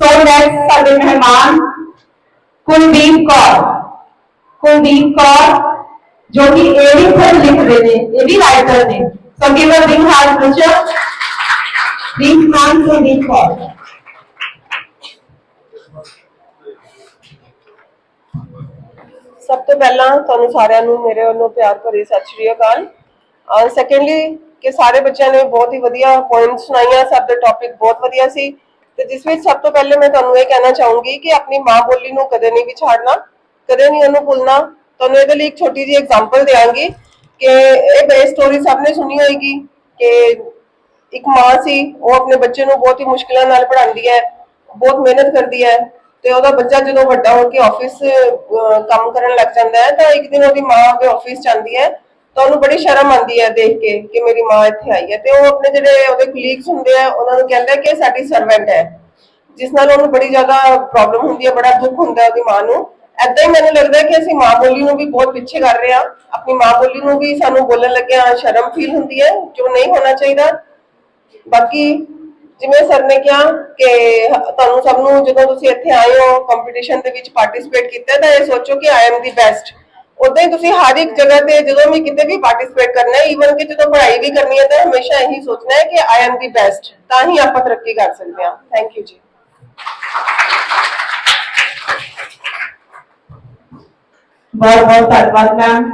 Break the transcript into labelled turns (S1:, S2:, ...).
S1: So next ਸਾਡੇ ਮਹਿਮਾਨ ਕੁਲਦੀਪ ਕੌਰ ਕੁਲਦੀਪ ਕੌਰ ਜੋ ਕਿ ਇਹ ਵੀ ਖੁਦ ਲਿਖਦੇ ਨੇ ਇਹ ਵੀ ਰਾਈਟਰ ਨੇ so give a big hand ਪੁਸ਼ਰ ਦੀਪ ਨਾਮ ਕੁਲਦੀਪ ਕੌਰ
S2: ਸਭ ਤੋਂ ਪਹਿਲਾਂ ਤੁਹਾਨੂੰ ਸਾਰਿਆਂ ਨੂੰ ਮੇਰੇ ਵੱਲੋਂ ਪਿਆਰ ਭਰੀ ਸਤਿ ਸ਼੍ਰੀ ਅਕਾਲ ਔਰ ਸੈਕੰਡਲੀ ਕਿ ਸਾਰੇ ਬੱਚਿਆਂ ਨੇ ਬਹੁਤ ਹੀ ਵਧੀਆ ਪੁਆਇੰਟਸ ਸੁਣਾਈਆਂ ਸਭ ਦੇ ਟੌਪਿਕ ਬਹੁਤ ਵਧੀਆ ਸੀ ਤੇ ਜਿਸ ਵਿੱਚ ਸਭ ਤੋਂ ਪਹਿਲੇ ਮੈਂ ਤੁਹਾਨੂੰ ਇਹ ਕਹਿਣਾ ਚਾਹੂੰਗੀ ਕਿ ਆਪਣੀ ਮਾਂ ਬੋਲੀ ਨੂੰ ਕਦੇ ਨਹੀਂ ਵਿਛਾੜਨਾ, ਕਦੇ ਨਹੀਂ ਉਹਨੂੰ ਭੁੱਲਣਾ। ਤੁਹਾਨੂੰ ਇਹਦੇ ਲਈ ਇੱਕ ਛੋਟੀ ਜਿਹੀ ਐਗਜ਼ਾਮਪਲ ਦਿਆਂਗੀ ਕਿ ਇਹ ਬੇਸ ਸਟੋਰੀ ਸਭ ਨੇ ਸੁਣੀ ਹੋਏਗੀ ਕਿ ਇੱਕ ਮਾਂ ਸੀ, ਉਹ ਆਪਣੇ ਬੱਚੇ ਨੂੰ ਬਹੁਤ ਹੀ ਮੁਸ਼ਕਿਲਾਂ ਨਾਲ ਪੜ੍ਹਾਉਂਦੀ ਹੈ, ਬਹੁਤ ਮਿਹਨਤ ਕਰਦੀ ਹੈ ਤੇ ਉਹਦਾ ਬੱਚਾ ਜਦੋਂ ਵੱਡਾ ਹੋ ਕੇ ਆਫਿਸ ਕੰਮ ਕਰਨ ਲੱਗ ਜਾਂਦਾ ਹੈ ਤਾਂ ਇੱਕ ਦਿਨ ਉਹਦੀ ਮਾਂ ਉਹਦੇ ਆਫਿਸ ਜਾਂਦੀ ਹੈ ਤਾਂ ਉਹਨੂੰ ਬੜੀ ਸ਼ਰਮ ਆਉਂਦੀ ਹੈ ਦੇਖ ਕੇ ਕਿ ਮੇਰੀ ਮਾਂ ਇੱਥੇ ਆਈ ਹੈ। ਤੇ ਉਹ ਆਪਣੇ ਜਿਹੜੇ ਉਹਦੇ ਕੁਲੀਗਸ ਹੁੰਦੇ ਆ, ਉਹਨਾਂ ਨੂੰ ਕਹਿੰਦਾ ਕਿ ਸਾਡੀ ਸਰਵੈਂਟ ਹੈ। ਜਿਸ ਨਾਲ ਉਹਨੂੰ ਬੜੀ ਜ਼ਿਆਦਾ ਪ੍ਰੋਬਲਮ ਹੁੰਦੀ ਹੈ, ਬੜਾ ਦੁੱਖ ਹੁੰਦਾ ਹੈ ਉਹਦੀ ਮਾਂ ਨੂੰ। ਐਦਾਂ ਹੀ ਮੈਨੂੰ ਲੱਗਦਾ ਕਿ ਅਸੀਂ ਮਾਂ ਬੋਲੀ ਨੂੰ ਵੀ ਬਹੁਤ ਪਿੱਛੇ ਕਰ ਰਹੇ ਹਾਂ। ਆਪਣੀ ਮਾਂ ਬੋਲੀ ਨੂੰ ਵੀ ਸਾਨੂੰ ਬੋਲਣ ਲੱਗਿਆ ਸ਼ਰਮ ਫੀਲ ਹੁੰਦੀ ਹੈ ਜੋ ਨਹੀਂ ਹੋਣਾ ਚਾਹੀਦਾ। ਬਾਕੀ ਜਿਵੇਂ ਸਰ ਨੇ ਕਿਹਾ ਕਿ ਤੁਹਾਨੂੰ ਸਭ ਨੂੰ ਜਦੋਂ ਤੁਸੀਂ ਇੱਥੇ ਆਏ ਹੋ ਕੰਪੀਟੀਸ਼ਨ ਦੇ ਵਿੱਚ ਪਾਰਟਿਸਿਪੇਟ ਕੀਤਾ, ਤਾਂ ਇਹ ਸੋਚੋ ਕਿ ਆਈ ਐਮ ਦੀ ਬੈਸਟ ਉਦਾਂ ਹੀ ਤੁਸੀਂ ਹਰ ਇੱਕ ਜਗ੍ਹਾ ਤੇ ਜਦੋਂ ਵੀ ਕਿਤੇ ਵੀ ਪਾਰਟਿਸਿਪੇਟ ਕਰਨਾ ਹੈ ਈਵਨ ਕਿ ਜਦੋਂ ਪੜ੍ਹਾਈ ਵੀ ਕਰਨੀ ਹੈ ਤਾਂ ਹਮੇਸ਼ਾ ਇਹੀ ਸੋਚਣਾ ਹੈ ਕਿ ਆਈ ਐਮ ਦੀ ਬੈਸਟ ਤਾਂ ਹੀ ਆਪਾਂ ਤਰੱਕੀ ਕਰ ਸਕਦੇ ਹਾਂ ਥੈਂਕ ਯੂ ਜੀ
S1: ਬਹੁਤ ਬਹੁਤ ਧੰਨਵਾਦ ਮੈਮ